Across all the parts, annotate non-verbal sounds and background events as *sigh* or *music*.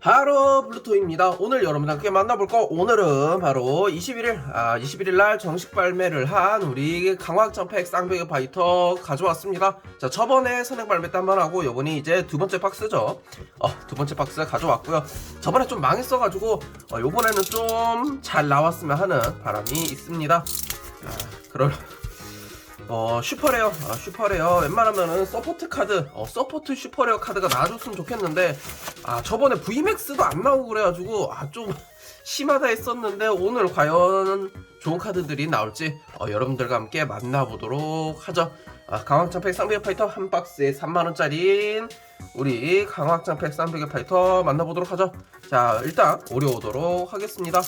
바로 블루토입니다. 오늘 여러분과 함께 만나볼 거 오늘은 바로 21일 아 21일 날 정식 발매를 한 우리 강화점팩 쌍벽의 바이터 가져왔습니다. 자 저번에 선행 발매 때한번 하고 요번이 이제 두 번째 박스죠. 어, 두 번째 박스 가져왔고요. 저번에 좀 망했어가지고 어, 요번에는 좀 잘 나왔으면 하는 바람이 있습니다. 아, 그럴 어 슈퍼레어. 아, 슈퍼레어. 웬만하면은 서포트 카드. 어 서포트 슈퍼레어 카드가 나와줬으면 좋겠는데 아 저번에 VMAX도 안 나오고 그래가지고 아 좀 *laughs* 심하다 했었는데 오늘 과연 좋은 카드들이 나올지 어, 여러분들과 함께 만나보도록 하죠. 아, 강황장팩 쌍벽 파이터 한 박스에 3만원짜리인 우리 강황장팩 쌍벽 파이터 만나보도록 하죠. 자 일단 오려오도록 하겠습니다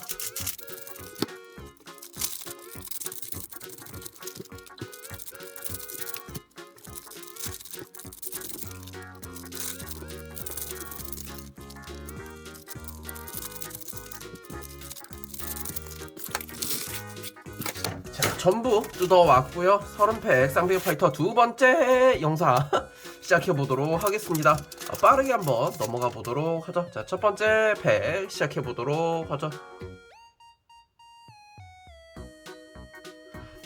전부 뜯어 왔고요. 30팩 쌍벽 파이터 두 번째 영상 *laughs* 시작해 보도록 하겠습니다. 아, 빠르게 한번 넘어가 보도록 하죠. 자, 첫 번째 팩 시작해 보도록 하죠.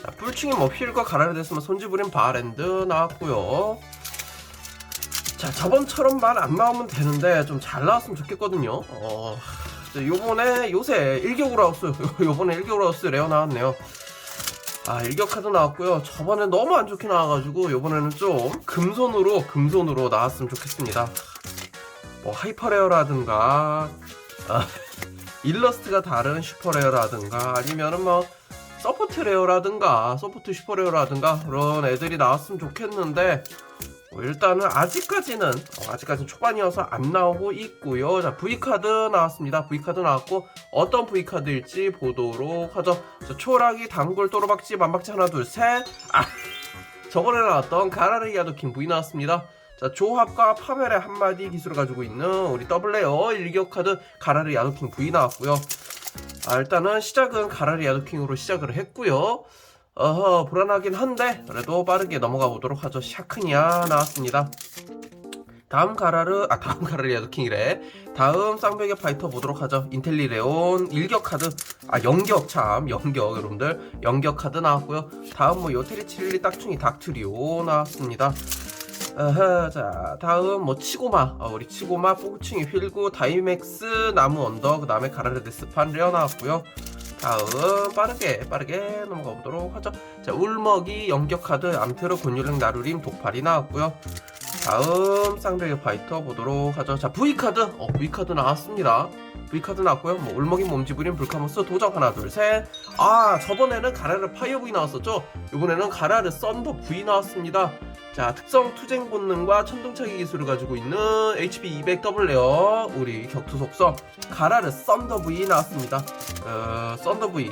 자, 뿔충이 뭐 휠과 가라를 됐으면 손지부린 바랜드 나왔고요. 자, 저번처럼만 안 나오면 되는데 좀 잘 나왔으면 좋겠거든요. 어, 자, 요번에 요새 일격우라우스 *laughs* 요번에 일격우라우스 레어 나왔네요. 아 일격 카드 나왔고요. 저번에 너무 안 좋게 나와가지고 이번에는 좀 금손으로 금손으로 나왔으면 좋겠습니다. 뭐 하이퍼레어라든가 아, *laughs* 일러스트가 다른 슈퍼레어라든가 아니면은 뭐 서포트 레어라든가 서포트 슈퍼레어라든가 그런 애들이 나왔으면 좋겠는데 뭐 일단은 아직까지는 어, 아직까지는 초반이어서 안 나오고 있고요. 자 V 카드 나왔습니다. V 카드 나왔고 어떤 V 카드일지 보도록 하죠. 자, 초락이 단골 또로박지 만박지 하나 둘 셋. 아 *laughs* 저번에 나왔던 가라르 야도킹 V 나왔습니다. 자 조합과 파멸의 한마디 기술을 가지고 있는 우리 더블레어 일격 카드 가라르 야도킹 V 나왔고요. 아, 일단은 시작은 가라리 야도킹으로 시작을 했고요. 어허 불안하긴 한데 그래도 빠르게 넘어가 보도록 하죠. 샤크니아 나왔습니다. 다음 가라르 아 다음 가라르 야도킹이래. 다음 쌍벽의 파이터 보도록 하죠. 인텔리 레온 일격 카드 아 영격 참 영격 여러분들 영격 카드 나왔고요. 다음 뭐 요테리 칠리 딱충이 닥트리오 나왔습니다. 어허, 자 다음 뭐 치고마 어, 우리 치고마 뽀구충이 휠고 다이맥스 나무 언더 그 다음에 가라르 데스판 레어 나왔고요. 다음 빠르게 빠르게 넘어가 보도록 하죠. 자 울먹이 영격 카드 암테르 곤율랭 나루림 독팔이 나왔고요. 다음 쌍벽의 파이터 보도록 하죠. 자 V 카드 어 V 카드 나왔습니다. V 카드 나왔고요. 뭐 울먹이 몸지부림 불카모스 도적 하나 둘 셋. 아 저번에는 가라르 파이어 V 나왔었죠. 이번에는 가라르 썬더 V 나왔습니다. 자 특성 투쟁 본능과 천둥차기 기술을 가지고 있는 HP 200 더블 레어 우리 격투 속성 가라르 썬더 V 나왔습니다. 어, 썬더 V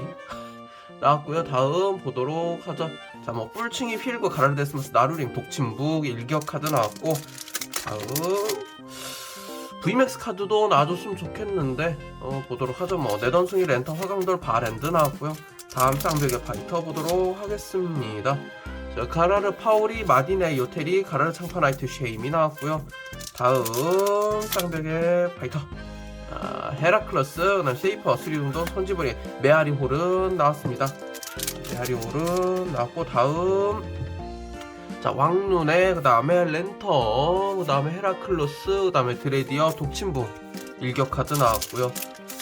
*laughs* 나왔고요. 다음 보도록 하죠. 자, 뭐 뿔충이 휠고 가라르 데스머스 나루림 독침북 일격 카드 나왔고 다음 VMAX 카드도 나와줬으면 좋겠는데 어, 보도록 하죠. 뭐 내던숭이 렌터 화강돌 바랜드 나왔고요. 다음 쌍벽의 파이터 보도록 하겠습니다. 자, 가라르 파오리 마디네 요테리 가라르 창파 나이트 쉐임이 나왔고요. 다음 쌍벽의 파이터 아, 헤라클러스, 그다음 쉐이퍼, 수리운동, 손지브리, 메아리 홀은 나왔습니다. 메아리 홀은 나왔고 다음 자 왕눈에 그 다음에 랜턴, 그 다음에 헤라클로스, 그 다음에 드레디어, 독침부 일격 카드 나왔고요.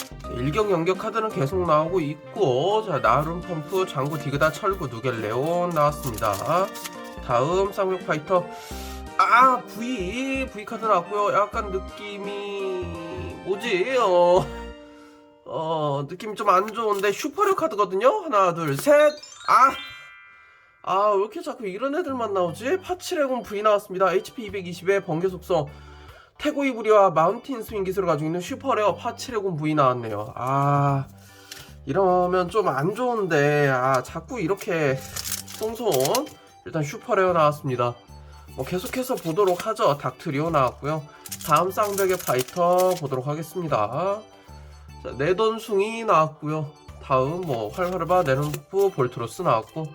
자, 일격 연격 카드는 계속 나오고 있고 자 나름 펌프, 장구 디그다, 철구, 누겔 레온 나왔습니다. 다음 쌍욕 파이터 아 V V 카드 나왔고요. 약간 느낌이 뭐지? 어, 어 느낌 좀안 좋은데 슈퍼력 카드거든요. 하나 둘 셋. 아. 아, 왜 이렇게 자꾸 이런 애들만 나오지? 파치레곤 V 나왔습니다. HP 220에 번개 속성, 태고 이브리와 마운틴 스윙 기술을 가지고 있는 슈퍼레어 파치레곤 V 나왔네요. 아, 이러면 좀 안 좋은데, 아, 자꾸 이렇게 송송. 일단 슈퍼레어 나왔습니다. 뭐 계속해서 보도록 하죠. 닥트리오 나왔고요. 다음 쌍벽의 파이터 보도록 하겠습니다. 자, 내던숭이 나왔고요. 다음 뭐 활활바 네론프 볼트로스 나왔고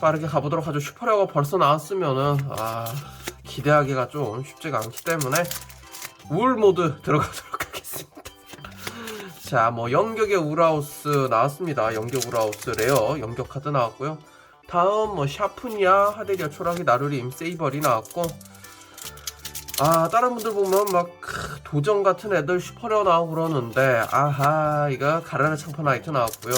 빠르게 가보도록 하죠. 슈퍼레어가 벌써 나왔으면은 아 기대하기가 좀 쉽지가 않기 때문에 울 모드 들어가도록 *laughs* 하겠습니다. 자, 뭐 연격의 우라우스 나왔습니다. 연격 우라우스 레어 연격 카드 나왔고요. 다음 뭐 샤프니아, 하데리아, 초라기, 나루림, 세이버리 나왔고 아 다른 분들 보면 막 크, 도전 같은 애들 슈퍼레어 나오고 그러는데 아하 이거 가라르 창파 나이트 나왔고요.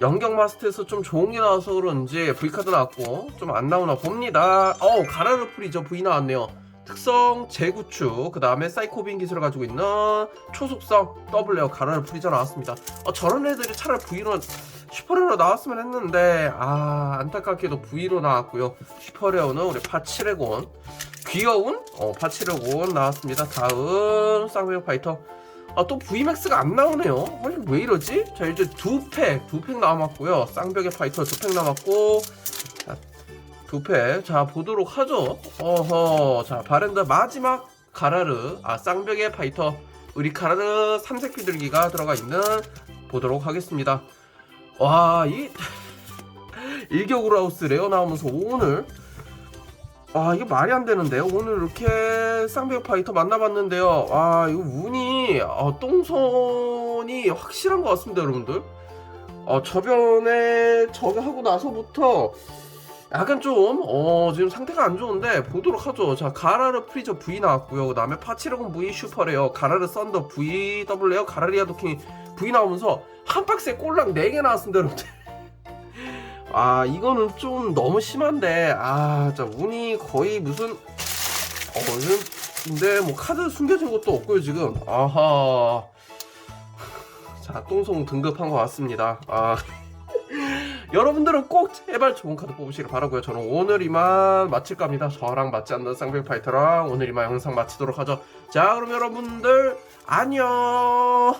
연격 마스터에서 좀 좋은 게 나와서 그런지 V카드 나왔고 좀 안 나오나 봅니다. 어 가라르 풀이죠 V 나왔네요. 특성 재구축 그 다음에 사이코빈 기술을 가지고 있는 초속성 더블레어 가라르 프리저 나왔습니다. 어, 저런 애들이 차라리 V로 슈퍼레어로 나왔으면 했는데 아 안타깝게도 V로 나왔고요. 슈퍼레어는 우리 파치레곤 귀여운 어, 파치레곤 나왔습니다. 다음 쌍배역 파이터 아, 또 VMAX가 안 나오네요. 아니, 왜 이러지? 자, 이제 두 팩, 두 팩 남았고요. 쌍벽의 파이터 두 팩 남았고, 자, 두 팩. 자, 보도록 하죠. 어허, 자, 바렌더 마지막 가라르, 아, 쌍벽의 파이터, 우리 가라르 삼색 비둘기가 들어가 있는, 보도록 하겠습니다. 와, 이, *laughs* 일격우라우스 레어 나오면서 오늘, 아 이게 말이 안 되는데요. 오늘 이렇게 쌍벽 파이터 만나봤는데요. 아 이거 운이 어, 똥손이 확실한 것 같습니다, 여러분들. 어, 저변에 저거 하고 나서부터 약간 좀 어, 지금 상태가 안 좋은데 보도록 하죠. 자 가라르 프리저 V 나왔고요. 그 다음에 파치르곤 V 슈퍼레어, 가라르 썬더 V 더블레어, 가라리아 도킹 V 나오면서 한 박스에 꼴랑 4개 나왔습니다, 여러분들. 아 이거는 좀 너무 심한데 아 자 운이 거의 무슨 어 근데 뭐 카드 숨겨진 것도 없고요 지금. 아하. *laughs* 자 똥송 등급한 것 같습니다. 아. *laughs* 여러분들은 꼭 제발 좋은 카드 뽑으시길 바라고요. 저는 오늘 이만 마칠까 합니다. 저랑 맞지 않는 쌍벽 파이터랑 오늘 이만 영상 마치도록 하죠. 자 그럼 여러분들 안녕